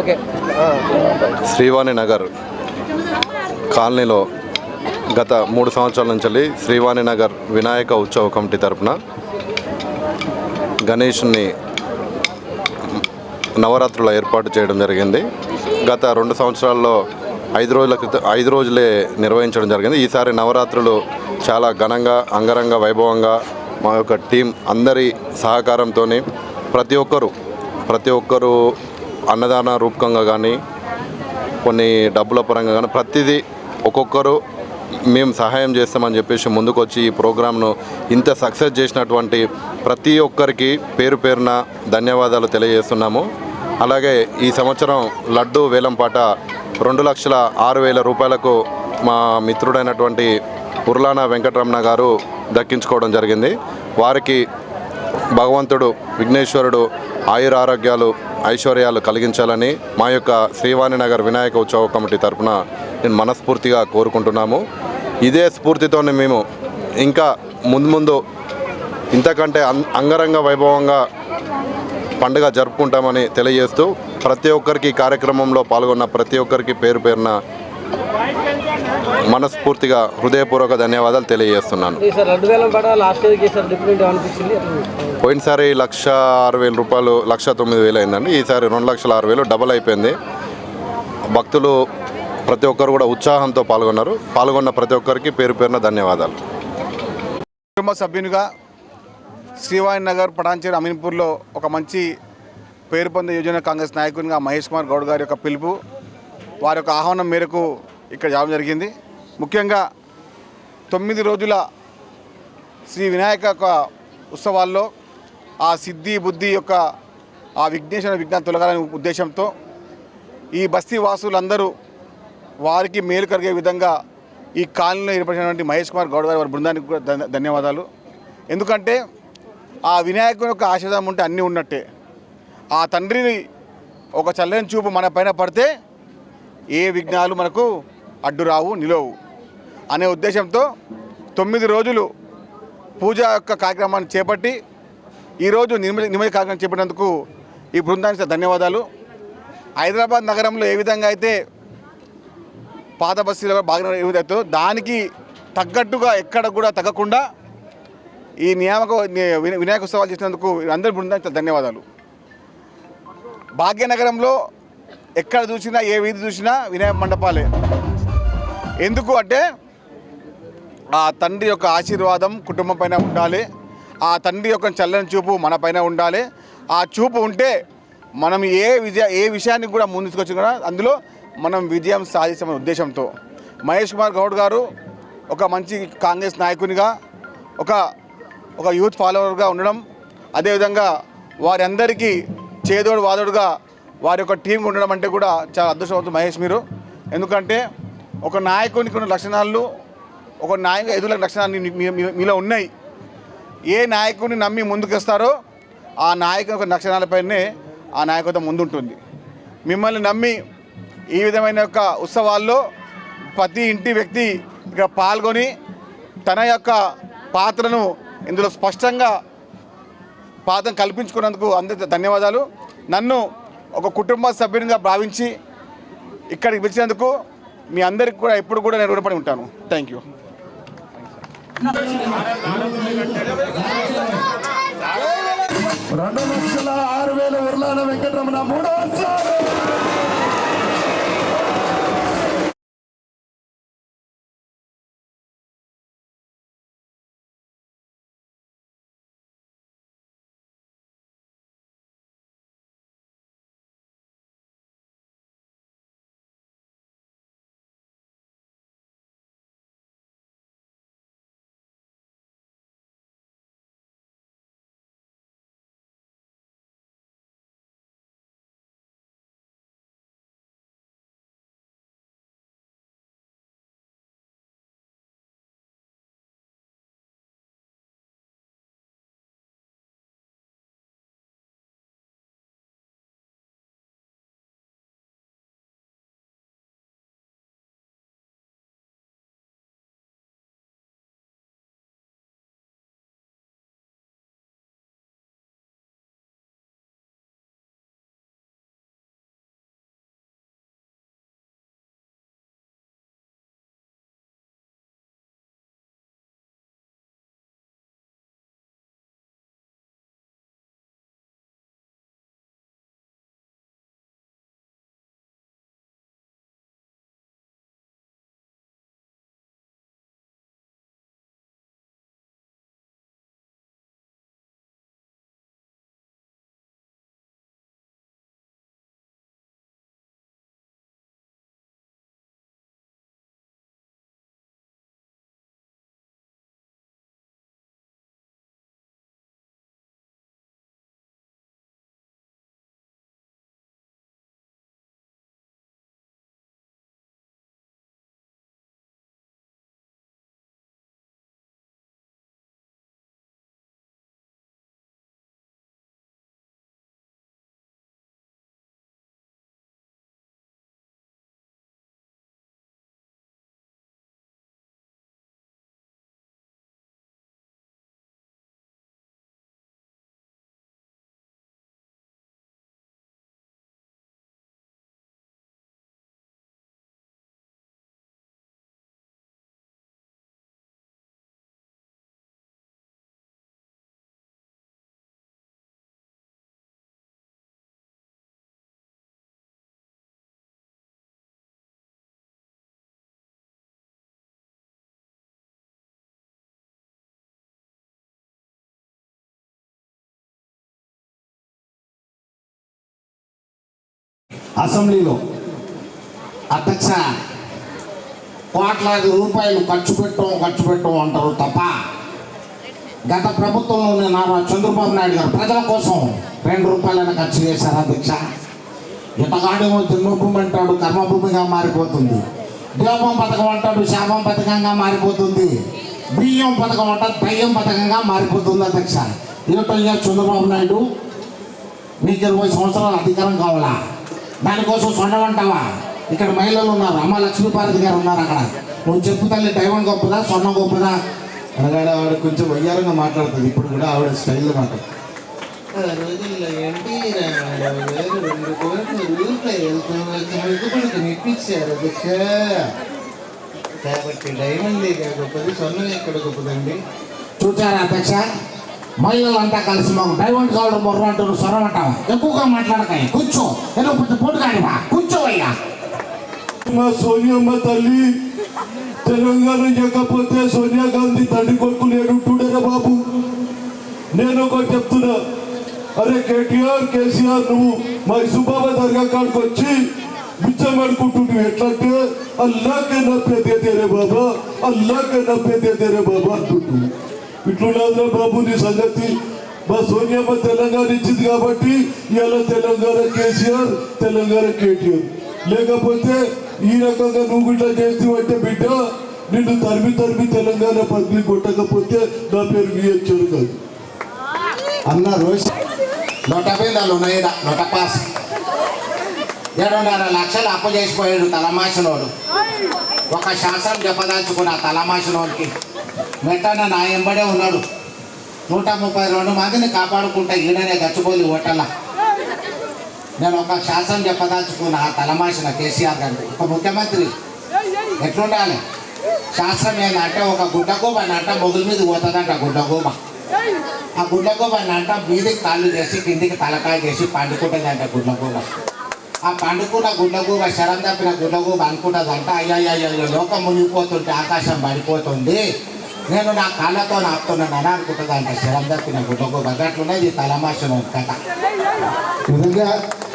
Okay Srivani Nagar కాలనీలో గత మూడు సంవత్సరాల నుంచి శ్రీవాణి నగర్ వినాయక ఉత్సవ కమిటీ తరపున గణేష్ని నవరాత్రుల ఏర్పాటు చేయడం జరిగింది. గత రెండు సంవత్సరాల్లో ఐదు రోజుల క్రితం ఐదు రోజులే నిర్వహించడం జరిగింది. ఈసారి నవరాత్రులు చాలా ఘనంగా అంగరంగ వైభవంగా మా యొక్క టీం అందరి సహకారంతో ప్రతి ఒక్కరు ప్రతి ఒక్కరు అన్నదాన రూపకంగా కానీ కొన్ని డబ్బుల పరంగా కానీ ప్రతిదీ ఒక్కొక్కరు మేము సహాయం చేస్తామని చెప్పేసి ముందుకు వచ్చి ఈ ప్రోగ్రామ్ను ఇంత సక్సెస్ చేసినటువంటి ప్రతి ఒక్కరికి పేరు పేరున ధన్యవాదాలు తెలియజేస్తున్నాము. అలాగే ఈ సంవత్సరం లడ్డు వేలంపాట రెండు లక్షల ఆరు వేల రూపాయలకు మా మిత్రుడైనటువంటి ఉర్లానా వెంకటరమణ గారు దక్కించుకోవడం జరిగింది. వారికి భగవంతుడు విఘ్నేశ్వరుడు ఆయుర ఆరోగ్యాలు ఐశ్వర్యాలు కలిగించాలని మా యొక్క శ్రీవాణి నగర్ వినాయక ఉత్సవ కమిటీ తరఫున నేను మనస్ఫూర్తిగా కోరుకుంటున్నాము. ఇదే స్ఫూర్తితోనే మేము ఇంకా ముందు ముందు ఇంతకంటే అం అంగరంగ వైభవంగా పండుగ జరుపుకుంటామని తెలియజేస్తూ ప్రతి ఒక్కరికి కార్యక్రమంలో పాల్గొన్న ప్రతి ఒక్కరికి పేరు పేరున మనస్ఫూర్తిగా హృదయపూర్వక ధన్యవాదాలు తెలియజేస్తున్నాను. పోయినసారి లక్ష ఆరు వేల రూపాయలు లక్ష తొమ్మిది వేలు అయిందండి. ఈసారి రెండు లక్షల ఆరు వేలు డబల్ అయిపోయింది. భక్తులు ప్రతి ఒక్కరు కూడా ఉత్సాహంతో పాల్గొన్నారు. పాల్గొన్న ప్రతి ఒక్కరికి పేరు పేరున ధన్యవాదాలు. కుటుంబ సభ్యునిగా శ్రీవాణి నగర్ పటాన్చేరు అమీన్పూర్లో ఒక మంచి పేరు పొందే యోజన కాంగ్రెస్ నాయకునిగా మహేష్ కుమార్ గౌడ్ గారి యొక్క పిలుపు వారి యొక్క ఆహ్వానం మేరకు ఇక్కడ జాబం జరిగింది. ముఖ్యంగా తొమ్మిది రోజుల శ్రీ వినాయక యొక్క ఉత్సవాల్లో ఆ సిద్ధి బుద్ధి యొక్క ఆ విఘ్నేశ్వర విజ్ఞానం తొలగాలనే ఉద్దేశంతో ఈ బస్తీ వాసులందరూ వారికి మేలు కలిగే విధంగా ఈ కాలనీలో ఏర్పడినటువంటి మహేష్ కుమార్ గౌడ్ గారి వారి బృందానికి కూడా ధన్యవాదాలు. ఎందుకంటే ఆ వినాయకుని యొక్క ఆశీర్వాదం ఉంటే అన్నీ ఉన్నట్టే. ఆ తండ్రిని ఒక చల్లని చూపు మన పైన పడితే ఏ విఘ్నాలు మనకు అడ్డురావు నిలవు అనే ఉద్దేశంతో తొమ్మిది రోజులు పూజ యొక్క కార్యక్రమాన్ని చేపట్టి ఈరోజు నిర్మ నిమజ్జన కార్యక్రమం చేపట్టినందుకు ఈ బృందానికి ధన్యవాదాలు. హైదరాబాద్ నగరంలో ఏ విధంగా అయితే పాత బస్తీలో బాగా ఏదైతే దానికి తగ్గట్టుగా ఎక్కడ కూడా తగ్గకుండా ఈ నియామక వినాయక ఉత్సవాలు చేసినందుకు అందరి బృందానికి ధన్యవాదాలు. భాగ్యనగరంలో ఎక్కడ చూసినా ఏ వీధి చూసినా వినాయక మండపాలే. ఎందుకు అంటే ఆ తండ్రి యొక్క ఆశీర్వాదం కుటుంబం పైన ఉండాలి. ఆ తండ్రి యొక్క చల్లని చూపు మన పైన ఉండాలి. ఆ చూపు ఉంటే మనం ఏ విజయ ఏ విషయానికి కూడా ముందుకొచ్చి కూడా అందులో మనం విజయం సాధిస్తామనే ఉద్దేశంతో. మహేష్ కుమార్ గౌడ్ గారు ఒక మంచి కాంగ్రెస్ నాయకునిగా ఒక ఒక యూత్ ఫాలోవర్గా ఉండడం అదేవిధంగా వారందరికీ చేదోడు వాదోడుగా వారి యొక్క టీం ఉండడం అంటే కూడా చాలా అదృష్టవంతులు మహేష్ మీరు. ఎందుకంటే ఒక నాయకునికి ఉన్న లక్షణాలు ఒక నాయకు ఎదుల లక్షణాలు మీలో ఉన్నాయి. ఏ నాయకుడిని నమ్మి ముందుకొస్తారో ఆ నాయకుని యొక్క లక్షణాలపైనే ఆ నాయకత్వం ముందుంటుంది. మిమ్మల్ని నమ్మి ఈ విధమైన యొక్క ఉత్సవాల్లో ప్రతి ఇంటి వ్యక్తి ఇక్కడ పాల్గొని తన యొక్క పాత్రను ఇందులో స్పష్టంగా పాత్ర కల్పించుకున్నందుకు అందరికీ ధన్యవాదాలు. నన్ను ఒక కుటుంబ సభ్యునిగా భావించి ఇక్కడికి పిలిచినందుకు మీ అందరికి కూడా ఎప్పుడు కూడా నేను రుణపడి ఉంటాను. థ్యాంక్ యూ రెండు లక్షల ఆరు వేల ఉర్లాన వెంకటరమణ మూడో అసెంబ్లీలో. అధ్యక్ష కోట్లాది రూపాయలు ఖర్చు పెట్టడం ఖర్చు పెట్టడం అంటారు తప్ప గత ప్రభుత్వంలోనే నారా చంద్రబాబు నాయుడు గారు ప్రజల కోసం రెండు రూపాయలైనా ఖర్చు చేశారు అధ్యక్ష? ఇతగాడేమో జన్మభూమి అంటాడు కర్మభూమిగా మారిపోతుంది. దీపం పథకం అంటాడు శాపం పథకంగా మారిపోతుంది. బియ్యం పథకం అంటారు దయ్యం పథకంగా మారిపోతుంది అధ్యక్ష. ఇరవై చంద్రబాబు నాయుడు? నీకు ఇరవై సంవత్సరాలు అధికారం కావాలా? దానికోసం సొండమంటావా ఇక్కడ మహిళలు ఉన్నారు అమ్మ లక్ష్మీపార్వతి గారు ఉన్నారు అక్కడ. నువ్వు చెప్పు తల్లి డైమండ్ గొప్పదా స్వర్ణం గొప్పదా అనగానే ఆవిడ కొంచెం వయ్యారంగా మాట్లాడుతుంది. ఇప్పుడు కూడా ఆవిడ స్టైల్లో మాట్లాడుతుంది రోజుల్లో గారు రెండు కోట్ల రూపాయలు తమకు ఇప్పించారు అధ్యక్ష. కాబట్టి డైమండ్ గొప్పది స్వర్ణం ఎక్కడ గొప్పదండి? చూచారా అధ్యక్ష మహిళలంతా కలిసి మాకు డైమండ్ కావడం మొర్ర అంటారు స్వరం అంటావా ఎక్కువగా మాట్లాడకాయ కూర్చో. ఏదో పెద్ద పోటు కానివా కూర్చోవయ్యా మా సోనియమ్మ తల్లి తెలంగాణ ఇవ్వకపోతే సోనియా గాంధీ తండ్రి కొడుకు నేను లేడుంటుండేరా బాబు. నేను ఒకటి చెప్తున్నా. అరే కేటీఆర్ కేసీఆర్ నువ్వు మా సుబాబ దర్గా కాడికి వచ్చి బిచ్చం అనుకుంటున్నావు ఎట్లంటే అల్లాకే నప్పే తేరే బాబా అల్లాకే నప్పే తేరే బాబా అంటుంటు ఇట్లున్నదిరా బాబు నీ సంగతి. మా సోనియమ్మ తెలంగాణ ఇచ్చింది కాబట్టి ఇవాళ తెలంగాణ కేసీఆర్ తెలంగాణ కేటీఆర్. లేకపోతే ఈ రకంగా నువ్వు ఇట్లా చేస్తావంటే బిడ్డ నిన్ను తరిమి తరిమి తెలంగాణ పదవి కొట్టకపోతే నా పేరు విహెచ్ఆర్ కాదు. అన్న రోజు నూట బిందాలు ఉన్నాయి నూట పాస్ ఏడున్నర లక్షలు అప్పు చేసిపోయాడు తలమాసినోడు ఒక శాసనం చెప్పదలుచుకున్న తలమాసినోడికి వెంటనే నా ఎంబడే ఉన్నాడు. నూట ముప్పై రెండు మందిని కాపాడుకుంటా ఈడనే గచ్చిపోలి ఓటల నేను ఒక శాసనం చెప్పదలుచుకున్న ఆ తలమాసిన కేసీఆర్ గారికి ఒక ముఖ్యమంత్రి ఎట్లుండాలి? శాస్త్రం ఏంటంటే ఒక గుడ్డగూబ అంట మొగుల మీద పోతుందంట గుడ్డగూబ ఆ గుడ్లగూబ అంట మీదకి కాళ్ళు చేసి కిందికి తలకాయ చేసి పండుకుంటుందంట గుడ్లగూబ ఆ పండుకున్న గుడ్లగూబ శరం తప్పిన గుడ్లగూబ అనుకుంటుందంట అయ్యయ్యో లోకం మునిగిపోతుంటే ఆకాశం పడిపోతుంది. నేను నా కాళ్ళతో ఆపుతున్నాను అని అనుకుంటుందంట శరం తప్పిన గుడ్డకు అట్లున్నది తలమాసిన కథ ఈ